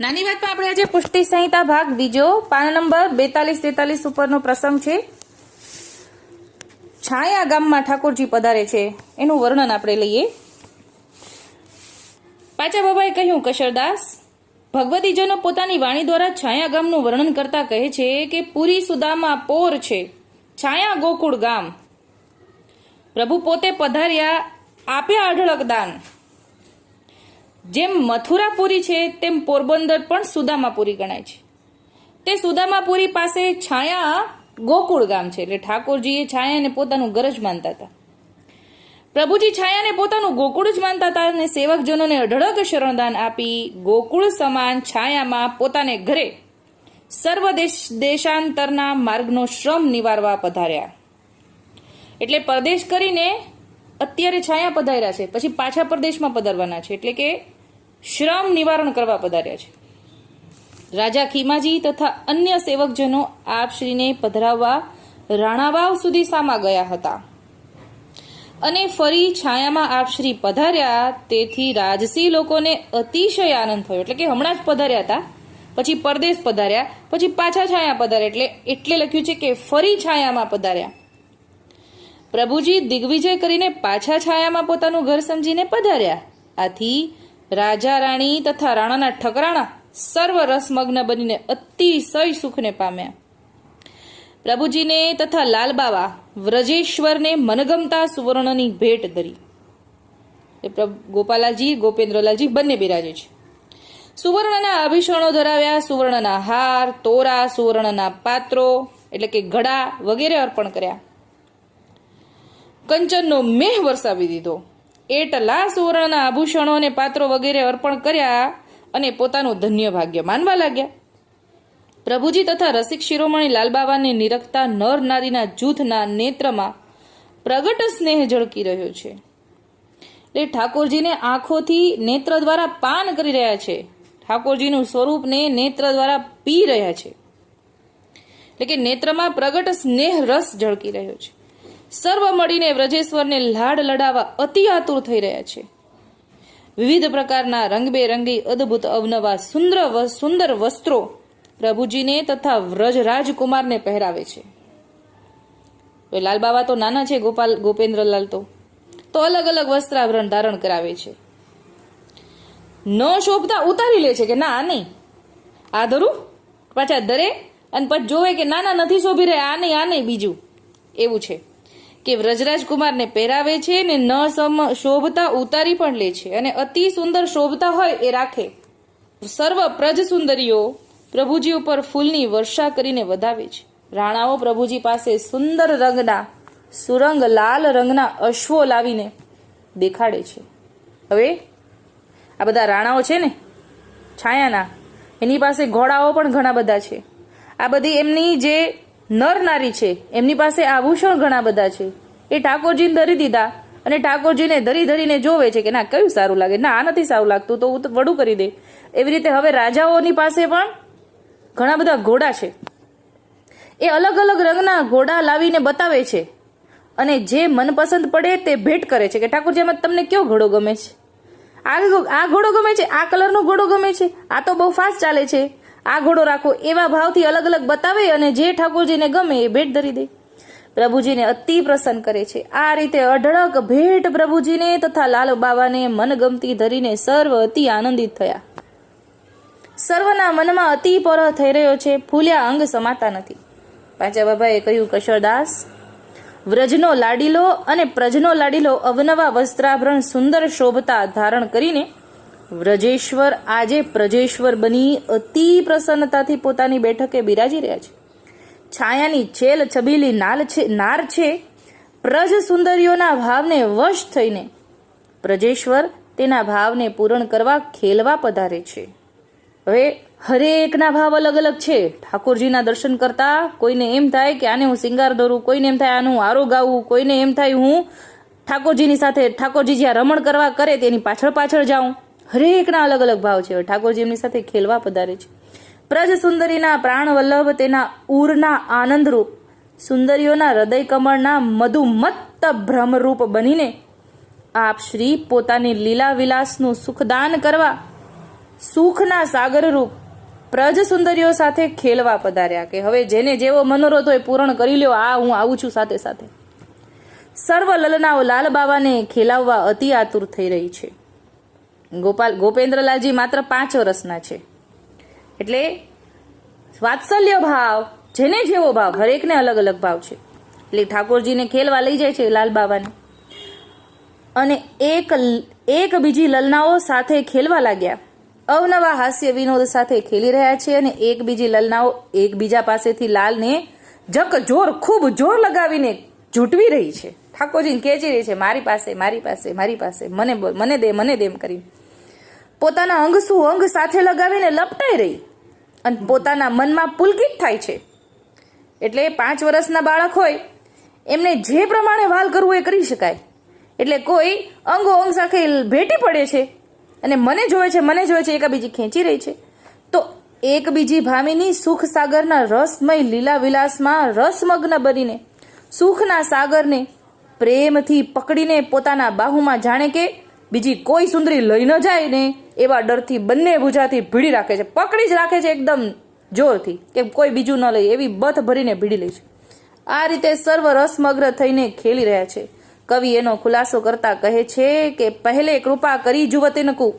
નાની વાતમાં આપણે આજે પુષ્ટિ સંહિતા ભાગ બીજો, પાન નંબર બેતાલીસ તેતાલીસ ઉપરનો પ્રસંગ છે. છાયા ગામમાં ઠાકોરજી પધારે છે. એનું વર્ણન આપણે લઈએ. પાચા બાબાએ કહ્યું, કશરદાસ, ભગવતીજનો પોતાની વાણી દ્વારા છાયા ગામનું વર્ણન કરતા કહે છે કે પુરી સુદામાં પોર છે. છાયા ગોકુળ ગામ. પ્રભુ પોતે પધાર્યા આપ્યા અઢળક દાન. જેમ મથુરાપુરી છે, તેમ પોરબંદર પણ સુદામાપુરી ગણાય છે. તે સુદામાપુરી પાસે છાયા ગોકુળ ગામ છે, એટલે ઠાકોરજીએ છાયાને પોતાનું ઘર જ માનતા હતા. પ્રભુજી છાયાને પોતાનું ગોકુળ જ માનતા હતા અને સેવકજનોને અઢળક શરણદાન આપી ગોકુળ સમાન છાયામાં પોતાને ઘરે સર્વ દેશ દેશાંતરના માર્ગનો શ્રમ નિવારવા પધાર્યા. એટલે પરદેશ કરીને અત્યારે છાયા પધાર્યા છે, પછી પાછા પરદેશમાં પધારવાના છે, એટલે કે શ્રમ નિવારણ કરવા પધાર્યા છે. રાજા ખીમાજી તથા અન્ય સેવકજનો આપશ્રીને પધરાવવા રાણાવાવ સુધી સામા ગયા હતા. અને ફરી છાયામાં આપશ્રી પધાર્યા તેથી રાજસી લોકોને અતિશય આનંદ થયો. એટલે કે હમણાં જ પધાર્યા હતા. પછી પરદેશ પધાર્યા, પછી પાછા છાયા પધાર્યા. એટલે એટલે લખ્યું છે કે ફરી છાયામાં પધાર્યા. પ્રભુજી દિગ્વિજય કરીને પાછા છાયામાં પોતાનું ઘર સમજીને પધાર્યા. આથી રાજા રાણી તથા રાણાના ઠકરાણા સર્વ રસમગ્ન બનીને અતિશય સુખને પામ્યા. પ્રભુજીને તથા લાલબાવા વ્રજેશ્વરને મનગમતા સુવર્ણની ભેટ ધરી. એ પ્રભુ ગોપાલાલજી, ગોપેન્દ્રલાલજી બંને બિરાજે છે. સુવર્ણના આભૂષણો ધરાવ્યા, સુવર્ણના હાર, તોરા, સુવર્ણના પાત્રો, એટલે કે ઘડા વગેરે અર્પણ કર્યા. કંચનનો મેહ વરસાવી દીધો. એટલા સુવર્ણના આભૂષણો અને પાત્રો વગેરે અર્પણ કર્યા અને પોતાનું ધન્ય ભાગ્ય માનવા લાગ્યા. પ્રભુજી તથા રસિક શિરોમણી લાલબાવાને નિરખતા નર નારીના જૂથના નેત્રમાં પ્રગટ સ્નેહ ઝળકી રહ્યો છે. એટલે ઠાકોરજીને આંખોથી નેત્ર દ્વારા પાન કરી રહ્યા છે. ઠાકોરજીનું સ્વરૂપને નેત્ર દ્વારા પી રહ્યા છે. એટલે કે નેત્રમાં પ્રગટ સ્નેહ રસ ઝળકી રહ્યો છે. સર્વ મળીને વ્રજેશ્વરને લાડ લડાવવા અતિ આતુર થઈ રહ્યા છે. વિવિધ પ્રકારના રંગબેરંગી, અદ્ભુત, અવનવા, સુંદર સુંદર વસ્ત્રો પ્રભુજીને તથા વ્રજ રાજકુમારને પહેરાવે છે. લાલબાવા લાલ તો નાના છે, ગોપાલ, ગોપેન્દ્રલાલ તો. તો અલગ અલગ વસ્ત્રાભરણ ધારણ કરાવે છે. ન શોભતા ઉતારી લે છે કે ના, આ નહીં. આ ધરું, પાછા દરે અને પછી જોવે કે ના ના, નથી શોભી રહ્યા, આ નહીં આ નહીં, બીજું. એવું છે. કે વ્રજરાજકુમારને પહેરાવે છે ને ન સમ શોભતા ઉતારી પણ લે છે. અને અતિ સુંદર શોભતા હોય એ રાખે. સર્વ પ્રજ સુંદરીઓ પ્રભુજી ઉપર ફૂલની વર્ષા કરીને વધાવે છે. રાણાઓ પ્રભુજી પાસે સુંદર રંગના સુરંગ, લાલ રંગના અશ્વો લાવીને દેખાડે છે. હવે આ બધા રાણાઓ છે ને, છાયાના, એની પાસે ઘોડાઓ પણ ઘણા બધા છે. આ બધી એમની જે નર નારી છે. એમની પાસે આભૂષણ ઘણા બધા છે. એ ઠાકોરજીને ધરી દીધા અને ઠાકોરજીને ધરી ધરીને જોવે છે કે, ના, કયું સારું લાગે? ના આ નથી સારું લાગતું તો હું વડું કરી દે. એવી રીતે હવે રાજાઓની પાસે પણ ઘણા બધા ઘોડા છે. એ અલગ અલગ રંગના ઘોડા લાવીને બતાવે છે. અને જે મનપસંદ પડે તે ભેટ કરે છે કે, ઠાકોરજી, આમાં તમને કયો ઘોડો ગમે છે? આ આ ઘોડો ગમે છે? આ કલરનો ઘોડો ગમે છે? આ તો બહુ ફાસ્ટ ચાલે છે. આ ઘોડો રાખો એવા ભાવથી અલગ અલગ બતાવે અને જે ઠાકોરજીને ગમે એ ભેટ ધરી દે. પ્રભુજીને અતિ પ્રસન્ન કરે છે. આ રીતે અઢળક ભેટ પ્રભુજીને તથા લાલ બાવાને મનગમતી ધરીને સર્વ અતિ આનંદિત થયા. સર્વના મનમાં અતિ પર થઈ રહ્યો છે. ફૂલ્યા અંગ સમાતા નથી. પાંચા બાબાએ કહ્યું, કશોરદાસ, વ્રજનો લાડીલો અને પ્રજનો લાડીલો અવનવા વસ્ત્રાભરણ સુંદર શોભતા ધારણ કરીને વ્રજેશ્વર, આજે પ્રજેશ્વર બની અતિ પ્રસન્નતાથી પોતાની બેઠકે બિરાજી રહ્યા છે. છાયાની છેલ છબીલી નાલ છે, નાર છે. પ્રજ સુંદરીઓના ભાવને વશ થઈને પ્રજેશ્વર તેના ભાવને પૂરણ કરવા, ખેલવા પધારે છે. હવે હરેકના ભાવ અલગ અલગ છે. ઠાકોરજીના દર્શન કરતા કોઈને એમ થાય કે આને હું સિંગાર દોરું કોઈને એમ થાય આનું આરો ગાવું, કોઈને એમ થાય હું ઠાકોરજીની સાથે, ઠાકોરજી જ્યાં રમણ કરવા કરે તેની પાછળ પાછળ જાઉં. હરેકના અલગ અલગ ભાવ છે. ઠાકોરજી એમની સાથે ખેલવા પધારે છે. પ્રજ સુંદરીના પ્રાણવલ્લભ તેના ઉરના આનંદરૂપ, સુંદરીઓના હૃદય કમળના મધુમત્ત ભ્રમરૂપ બનીને આપ શ્રી પોતાની લીલા વિલાસનું સુખદાન કરવા, સુખના સાગરરૂપ પ્રજ સુંદરીઓ સાથે ખેલવા પધાર્યા કે હવે જેને જેવો મનોરથ હોય પૂરણ કરી લ્યો, આ હું આવું છું સાથે સાથે. સર્વ લલનાઓ લાલ બાવાને ખેલાવવા અતિ આતુર થઈ રહી છે. ગોપાલ ગોપેન્દ્રલાલજી માત્ર પાંચ વર્ષના છે. એટલે વાત્સલ્ય ભાવ, જેને જેવો ભાવ, હરેકને અલગ અલગ ભાવ છે. એટલે ઠાકોરજીને ખેલવા લઈ જાય છે લાલ બાવાને અને એક એક બીજી લલનાઓ સાથે ખેલવા લાગ્યા. અવનવા હાસ્ય વિનોદ સાથે ખેલી રહ્યા છે અને એક બીજી લલનાઓ એકબીજા પાસેથી લાલને જક જોર, ખૂબ જોર લગાવીને ઝૂંટવી રહી છે. ઠાકોરજીને ખેંચી રહી છે, મારી પાસે મારી પાસે મારી પાસે. મને મને દે મને દે એમ કરી પોતાના અંગ શું અંગ સાથે લગાવીને લપટાઈ રહી અને પોતાના મનમાં પુલકિત થાય છે. એટલે પાંચ વર્ષના બાળક હોય, એમને જે પ્રમાણે વાલ કરવું એ કરી શકાય. એટલે કોઈ અંગો અંગ સાથે ભેટી પડે છે અને મને જોવે છે, મને જોવે છે, એકાબીજી ખેંચી રહી છે. તો એકબીજી ભામીની સુખ સાગરના રસમય લીલા વિલાસમાં રસમગ્ન બનીને, સુખના સાગરને પ્રેમથી પકડીને પોતાના બાહુમાં જાણે કે બીજી કોઈ સુંદરી લઈ ન જાય ને એવા ડરથી બંને ભૂજાથી ભીડી રાખે છે. પકડી જ રાખે છે એકદમ જોરથી કે કોઈ બીજું ન લઈ. એવી બથ ભરીને ભીડી લે છે. આ રીતે સર્વ રસમગ્ર થઈને ખેલી રહ્યા છે. કવિ એનો ખુલાસો કરતા કહે છે કે પહેલે કૃપા કરી જુવતિનકુ.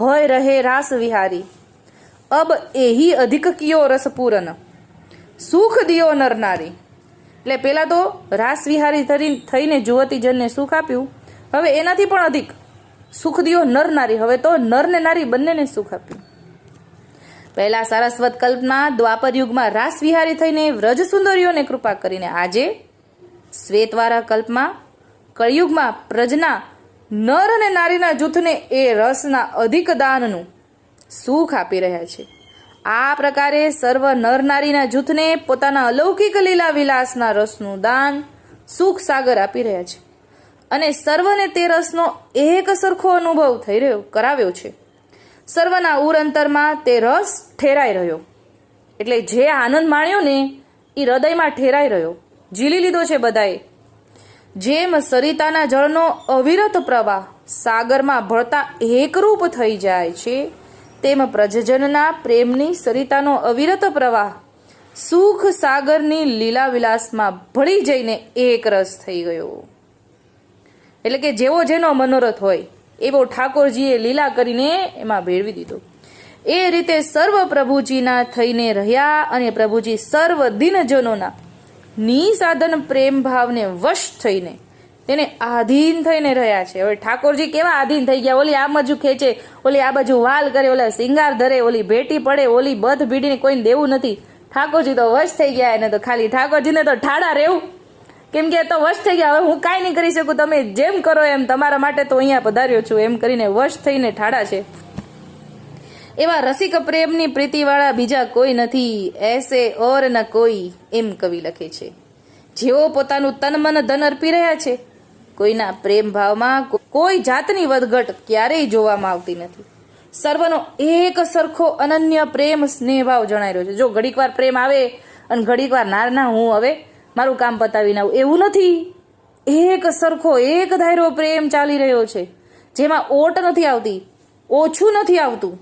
હોય રહે રાસ વિહારી. અબ એહી અધિક કિયો રસપૂરન. સુખ દિયો નરનારી એટલે પેલા તો રાસ વિહારી થઈને જુવતીજનને સુખ આપ્યું. હવે એનાથી પણ અધિક. સુખ દિયો, નર નારી. હવે તો નર ને નારી બંનેને સુખ આપ્યું પહેલા સારસ્વત કલ્પના દ્વાપર યુગમાં રાસ વિહારી થઈને વ્રજ સુંદરીઓને કૃપા કરીને આજે શ્વેતવારા કલ્પમાં, કળિયુગમાં પ્રજના નર અને નારીના જૂથને એ રસના અધિક દાનનું સુખ આપી રહ્યા છે. આ પ્રકારે સર્વ નર નારીના જૂથને પોતાના અલૌકિક લીલા વિલાસના રસનું દાન સુખ સાગર આપી રહ્યા છે. અને સર્વને તે રસનો એક સરખો અનુભવ થઈ રહ્યો, કરાવ્યો છે. સર્વના ઉર અંતરમાં તે રસ ઠેરાઈ રહ્યો. એટલે જે આનંદ માણ્યો ને એ હૃદયમાં ઠેરાઈ રહ્યો. ઝીલી લીધો છે બધાએ. જેમ સરિતાના જળનો અવિરત પ્રવાહ સાગરમાં ભળતા એકરૂપ થઈ જાય છે, તેમ પ્રજજનના પ્રેમની સરિતાનો અવિરત પ્રવાહ સુખ સાગરની લીલા વિલાસમાં ભળી જઈને એક રસ થઈ ગયો. એટલે કે જેવો જેનો મનોરથ હોય, એવો ઠાકોરજીએ લીલા કરીને એમાં ભેળવી દીધો. એ રીતે સર્વ પ્રભુજીના થઈને રહ્યા અને પ્રભુજી સર્વ દિનજનોના નિસાધન પ્રેમ ભાવને વશ થઈને તેને આધીન થઈને રહ્યા છે. હવે ઠાકોરજી કેવા આધીન થઈ ગયા? ઓલી આ બાજુ ખેંચે, ઓલી આ બાજુ વાલ કરે, ઓલા સિંગાર ધરે, ઓલી ભેટી પડે, ઓલી બધ ભીડીને કોઈને દેવું નથી. ઠાકોરજી તો વશ થઈ ગયા, એને તો ખાલી ઠાકોરજીને તો ઠાડા રહેવું. કેમ કે તો વશ થઈ ગયા. હવે હું કાંઈ નહીં કરી શકું. તમે જેમ કરો એમ તમારા માટે તો અહીંયા પધાર્યો છું. એમ કરીને વશ થઈને ઠાડા છે. એવા રસિક પ્રેમની પ્રીતિવાળા બીજા કોઈ નથી. એસે ઓર ન કોઈ એમ કવિ લખે છે. જેઓ પોતાનું તન મન ધન અર્પી રહ્યા છે. કોઈના પ્રેમ ભાવમાં કોઈ જાતની વધઘટ ક્યારેય જોવામાં આવતી નથી. સર્વનો એક સરખો અનન્ય પ્રેમ સ્નેહભાવ જણાઈ રહ્યો છે. જો ઘડીકવાર પ્રેમ આવે અને ઘડીકવાર ના ના, હું હવે મારું કામ પતાવીને આવું. એવું નથી. એક સરખો, એક ધાયરો પ્રેમ ચાલી રહ્યો છે. જેમાં ઓટ નથી આવતી. ઓછું નથી આવતું.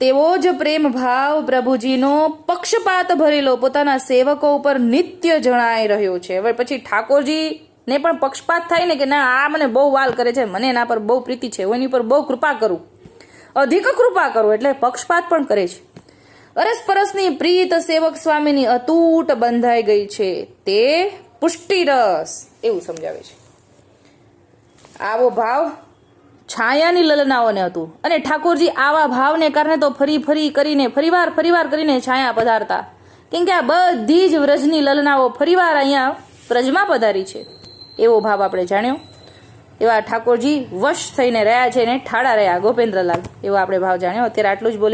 તેવો જ પ્રેમ ભાવ પ્રભુજીનો પક્ષપાત ભરેલો પોતાના સેવકો ઉપર નિત્ય જણાઈ રહ્યો છે. હવે પછી ઠાકોરજી ને પણ પક્ષપાત થાય ને કે ના, આ મને બહુ વાલ કરે છે, મને એના પર બહુ પ્રીતિ છે એની પર બહુ કૃપા કરું. અધિક કૃપા કરું એટલે પક્ષપાત પણ કરે છે. અરસપરસની પ્રીત સેવક સ્વામીની અતૂટ બંધાઈ ગઈ છે. તે પુષ્ટિરસ એવું સમજાવે છે. આવો ભાવ છાયાની લલનાઓને હતું. અને ઠાકોરજી આવા ભાવને કારણે તો ફરી ફરી કરીને, ફરીવાર ફરીવાર કરીને છાયા પધારતા. કેમ કે આ બધી જ વ્રજની લલનાઓ ફરીવાર અહીંયા વ્રજમાં પધારી છે. એવો ભાવ આપણે જાણ્યો. એવા ઠાકોરજી વશ થઈને રહ્યા છે ને ઠાડા રહ્યા, ગોપેન્દ્રલાલ. એવો આપણે ભાવ જાણ્યો. અત્યારે આટલું જ બોલી